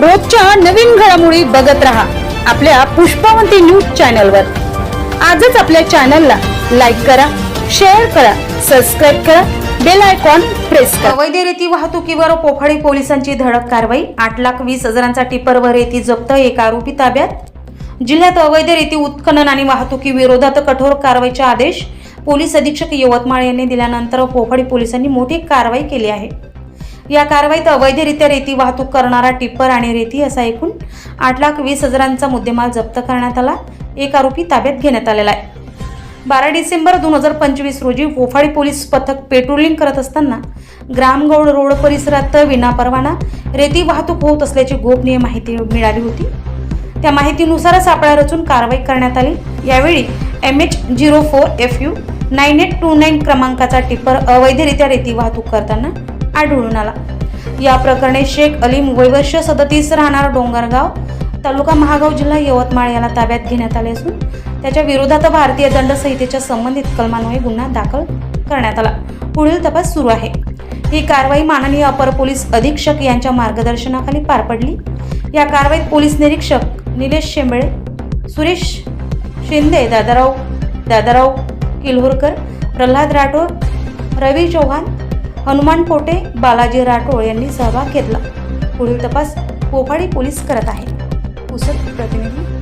रोजच्या नवीन घडामोडी बघत रहा आपल्या पुष्पावंती न्यूज चॅनलवर. आजच आपल्या चॅनलला लाईक करा शेअर करा सबस्क्राईब करा बेल आयकॉन प्रेस करा. अवैध रेती वाहतुकीवर पोफाडी पोलिसांची धडक कारवाई आठ लाख वीस हजारांचा टिपरवर रेती जप्त एक आरोपी ताब्यात. जिल्ह्यात अवैध रेती उत्खनन आणि वाहतुकी विरोधात कठोर कारवाईचे आदेश पोलीस अधीक्षक यवतमाळ यांनी दिल्यानंतर पोफाडी पोलिसांनी मोठी कारवाई केली आहे. या कारवाईत अवैधरित्या रेती वाहतूक करणारा टिप्पर आणि रेती असा एकूण आठ लाख वीस हजारांचा मुद्देमाल जप्त करण्यात आला. एक आरोपी ताब्यात घेण्यात आलेला आहे. बारा डिसेंबर दोन हजार पंचवीस रोजी वोफाळी पोलीस पथक पेट्रोलिंग करत असताना ग्रामगौड रोड परिसरात विनापरवाना रेती वाहतूक होत असल्याची गोपनीय माहिती मिळाली होती. त्या माहितीनुसार सापळा रचून कारवाई करण्यात आली. यावेळी M H zero four F U nine eight two nine क्रमांकाचा टिप्पर अवैधरित्या रेती वाहतूक करताना आढळून आला. या प्रकरणी शेख अलीम वैवर्ष सदतीस राहणार डोंगरगाव तालुका महागाव जिल्हा यवतमाळ याला ताब्यात घेण्यात आले असून त्याच्या विरोधात भारतीय दंड संहितेच्या संबंधित कलमान्वये गुन्हा दाखल करण्यात आला. पुढील तपास सुरू आहे. ही कारवाई माननीय अपर पोलीस अधीक्षक यांच्या मार्गदर्शनाखाली पार पडली. या कारवाईत पोलीस निरीक्षक निलेश शेंबळे सुरेश शिंदे दादाराव दादाराव किल्होरकर प्रल्हाद राठोड रवी चौहान हनुमान पोटे बालाजी राठोड यांनी सहभाग घेतला. पुढील तपास पोफाडी पोलीस करत आहे. पुसद प्रतिनिधी